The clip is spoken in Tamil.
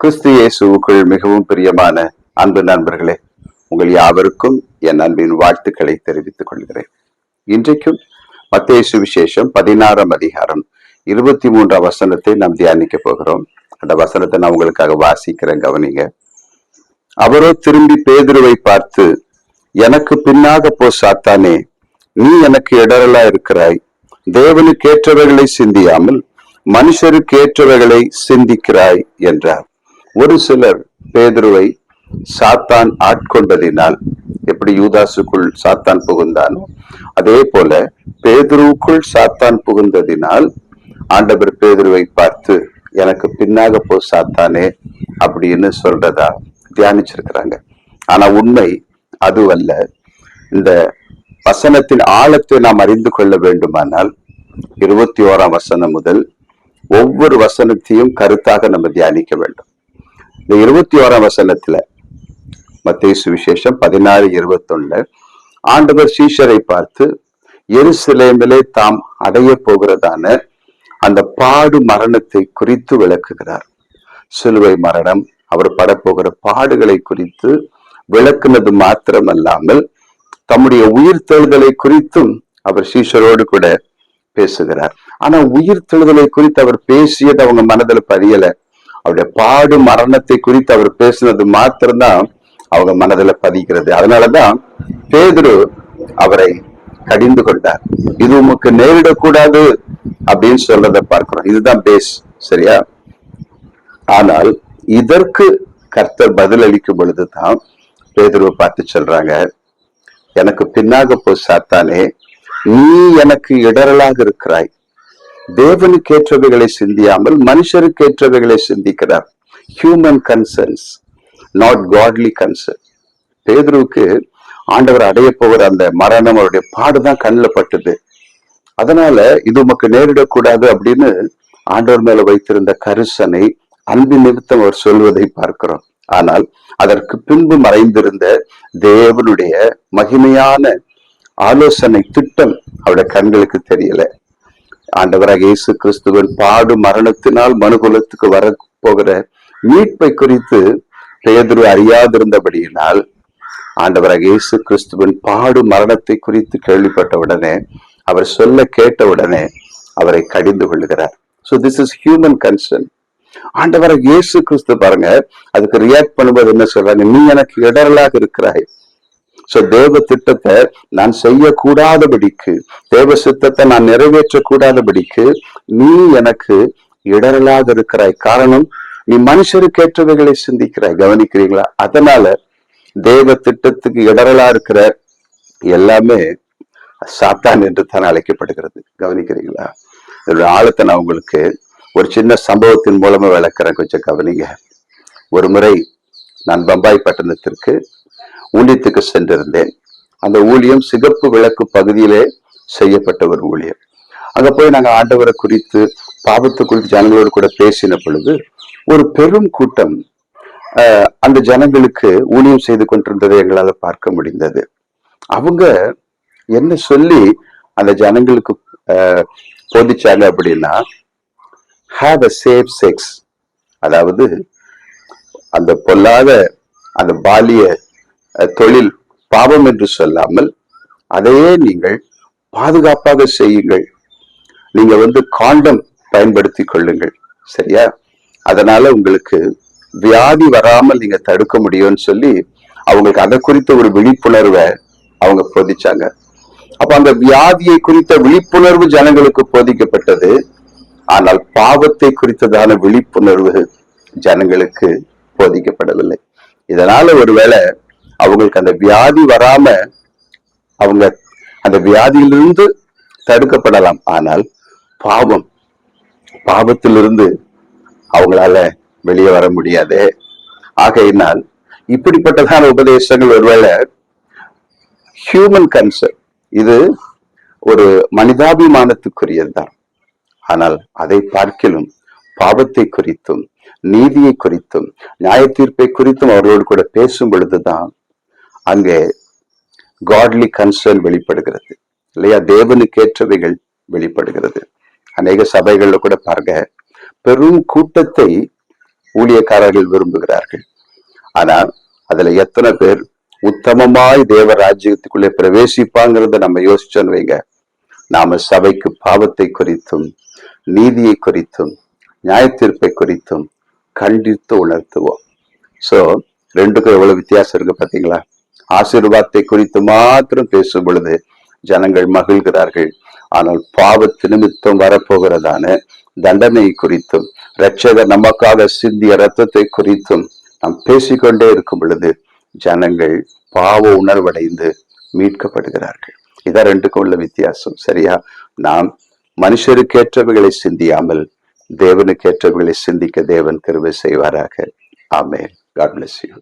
கிறிஸ்து இயேசுக்குள் மிகவும் பிரியமான அன்பு நண்பர்களே உங்கள் யாவருக்கும் என் அன்பின் வாழ்த்துக்களை தெரிவித்துக் கொள்கிறேன். இன்றைக்கும் மத்திய சுவிசேஷம் பதினாறாம் அதிகாரம் இருபத்தி மூன்றாம் வசனத்தை நாம் தியானிக்க போகிறோம். அந்த வசனத்தை நான் உங்களுக்காக வாசிக்கிறேன் கவனிங்க. அவரோ திரும்பி பேதுருவை பார்த்து எனக்கு பின்னாக போ சாத்தானே நீ எனக்கு இடரலா இருக்கிறாய். தேவனுக்கு ஏற்றவைகளை சிந்தியாமல் மனுஷருக்கு ஏற்றவைகளை சிந்திக்கிறாய் என்றார். ஒரு சிலர் பேதுருவை சாத்தான் ஆட்கொண்டதினால் எப்படி யூதாசுக்குள் சாத்தான் புகுந்தானோ அதே போல பேதுருவுக்குள் சாத்தான் புகுந்ததினால் ஆண்டவர் பேதுருவை பார்த்து எனக்கு பின்னாக போ சாத்தானே அப்படின்னு சொல்றதா தியானிச்சிருக்கிறாங்க. ஆனா உண்மை அதுவல்ல. இந்த வசனத்தின் ஆழத்தை நாம் அறிந்து கொள்ள வேண்டுமானால் இருபத்தி ஓராம் வசனம் முதல் ஒவ்வொரு வசனத்தையும் கருத்தாக நம்ம தியானிக்க வேண்டும். இந்த இருபத்தி ஓராம் வசனத்துல மத்திய சுவிசேஷம் பதினாறு இருபத்தொன்னு. ஆண்டவர் சீஷரை பார்த்து எருசலேமிலே தாம் அடைய போகிறதான அந்த பாடு மரணத்தை குறித்து விளக்குகிறார். சிலுவை மரணம் அவர் படப்போகிற பாடுகளை குறித்து விளக்குனது மாத்திரமல்லாமல் தம்முடைய உயிர் தேடுதலை குறித்தும் அவர் சீஷரோடு கூட பேசுகிறார். ஆனா உயிர் தேடுதலை குறித்து அவர் பேசியது அவங்க மனதில் பதியலை. அவருடைய பாடு மரணத்தை குறித்து அவர் பேசினது மாத்திரம்தான் அவங்க மனதில் பதிகிறது அதனாலதான் பேதுரு அவரை கடிந்து கொண்டார். இது உமக்கு நேரிடக்கூடாது அப்படின்னு சொல்றத பார்க்கிறோம். இதுதான் பேஸ் சரியா? ஆனால் இதற்கு கர்த்தர் பதில் அளிக்கும் பொழுதுதான் பேதுருவை பார்த்து சொல்றாங்க எனக்கு பின்னாக போ சாத்தானே. நீ எனக்கு இடரலாக இருக்கிறாய். தேவனுக்கு ஏற்றவைகளை சிந்தியாமல் மனுஷருக்கு ஏற்றவைகளை சிந்திக்கிறார். Human concerns not godly concern பேதுருவுக்கு ஆண்டவர் அடைய போகிற அந்த மரணம் அவருடைய பாடுதான் கண்ணில் பட்டுது. அதனால இது உமக்கு நேரிடக்கூடாது அப்படின்னு ஆண்டவர் மேல வைத்திருந்த கரிசனை அன்பு நிமித்தம் அவர் சொல்வதை பார்க்கிறோம். ஆனால் அதற்கு பின்பு மறைந்திருந்த தேவனுடைய மகிமையான ஆலோசனை திட்டம் அவருடைய கண்களுக்கு தெரியல. ஆண்டவராக இயேசு கிறிஸ்துவின் பாடு மரணத்தினால் மனுகுலத்துக்கு வர போகிற மீட்பை குறித்து பேதுரு அறியாதிருந்தபடியினால் ஆண்டவராக இயேசு கிறிஸ்துவின் பாடு மரணத்தை குறித்து கேள்விப்பட்ட உடனே அவர் சொல்ல கேட்ட உடனே அவரை கடிந்து கொள்கிறார் so this is human concern ஆண்டவராக இயேசு கிறிஸ்து பாருங்க அதுக்கு ரியாக்ட் பண்ணும்போது என்ன சொல்றாங்க நீ எனக்கு இடரலாக இருக்கிறாய். சோ தேவ திட்டத்தை நான் செய்யக்கூடாதபடிக்கு தேவ சித்தத்தை நான் நிறைவேற்ற கூடாதபடிக்கு நீ எனக்கு இடரலாக இருக்கிறாய் காரணம் நீ மனுஷருக்கு ஏற்றவைகளை சிந்திக்கிறாய். கவனிக்கிறீங்களா அதனால தேவ திட்டத்துக்கு இடரலா இருக்கிற எல்லாமே சாத்தான் என்று தான் அழைக்கப்படுகிறது. கவனிக்கிறீங்களா இதோட ஆழத்தை நான் உங்களுக்கு ஒரு சின்ன சம்பவத்தின் மூலமா விளக்குறேன். கொஞ்சம் கவனிங்க. ஒரு முறை நான் பம்பாய் பட்டணத்திற்கு ஊழியத்துக்கு சென்றிருந்தேன். அந்த ஊழியம் சிகப்பு விளக்கு பகுதியிலே செய்யப்பட்ட ஒரு ஊழியம். அங்க போய் நாங்கள் ஆண்டவரை குறித்து பாவத்தை குறித்து ஜனங்களோடு கூட பேசின பொழுது ஒரு பெரும் கூட்டம் அந்த ஜனங்களுக்கு ஊழியம் செய்து கொண்டிருந்ததை எங்களால் பார்க்க முடிந்தது. அவங்க என்ன சொல்லி அந்த ஜனங்களுக்கு போதிச்சாங்க அப்படின்னா ஹாவ் அ சேஃப் செக்ஸ் அதாவது அந்த பொல்லாத அந்த பாலிய தொழில் பாவம் என்று சொல்லாமல் அதையே நீங்கள் பாதுகாப்பாக செய்யுங்கள். நீங்க வந்து காண்டம் பயன்படுத்தி கொள்ளுங்கள். சரியா? அதனால உங்களுக்கு வியாதி வராமல் நீங்க தடுக்க முடியும்னு சொல்லி அவங்களுக்கு அதை குறித்த ஒரு விழிப்புணர்வை அவங்க போதிச்சாங்க. அப்ப அந்த வியாதியை குறித்த விழிப்புணர்வு ஜனங்களுக்கு போதிக்கப்பட்டது. ஆனால் பாவத்தை குறித்ததான விழிப்புணர்வு ஜனங்களுக்கு போதிக்கப்படவில்லை. இதனால ஒருவேளை அவங்களுக்கு அந்த வியாதி வராம அவங்க அந்த வியாதியிலிருந்து தடுக்கப்படலாம். ஆனால் பாவம். பாவத்திலிருந்து அவங்களால வெளியே வர முடியாது. ஆகையினால் இப்படிப்பட்டதான உபதேசங்கள் ஒருவேளை ஹியூமன் கன்சர்ன் இது ஒரு மனிதாபிமானத்துக்குரியதுதான். ஆனால் அதை பார்க்கிலும் பாவத்தை குறித்தும் நீதியை குறித்தும் நியாய தீர்ப்பை குறித்தும் அவர்களோடு கூட பேசும் பொழுதுதான் அங்கே காட்லி கன்சர்ன் வெளிப்படுகிறது. இல்லையா? தேவனுக்கேற்றவைகள் வெளிப்படுகிறது. அநேக சபைகளில் கூட பாருங்க பெரும் கூட்டத்தை ஊழியக்காரர்கள் விரும்புகிறார்கள். ஆனால் அதுல எத்தனை பேர் உத்தமமாய் தேவ ராஜ்யத்துக்குள்ளே பிரவேசிப்பாங்கிறத நம்ம யோசிச்சோன்னு வைங்க. நாம சபைக்கு பாவத்தை குறித்தும் நீதியை குறித்தும் நியாயத்தீர்ப்பை குறித்தும் கண்டித்து உணர்த்துவோம். சோ ரெண்டுக்கும் எவ்வளவு வித்தியாசம் இருக்கு பாத்தீங்களா? ஆசீர்வாதத்தை குறித்து மாத்திரம் பேசும் பொழுது ஜனங்கள் மகிழ்கிறார்கள். ஆனால் பாவத்து நிமித்தம் வரப்போகிறதான தண்டனை குறித்தும் ரட்சகர் நமக்காக சிந்திய ரத்தத்தை குறித்தும் நாம் பேசிக்கொண்டே இருக்கும் பொழுது ஜனங்கள் பாவ உணர்வடைந்து மீட்கப்படுகிறார்கள். இதான் ரெண்டுக்கும் உள்ள வித்தியாசம். சரியா? நாம் மனுஷருக்கேற்றவைகளை சிந்தியாமல் தேவனுக்கேற்றவைகளை சிந்திக்க தேவன் கருவை செய்வாராக. ஆமே காட் பிளஸ் யூ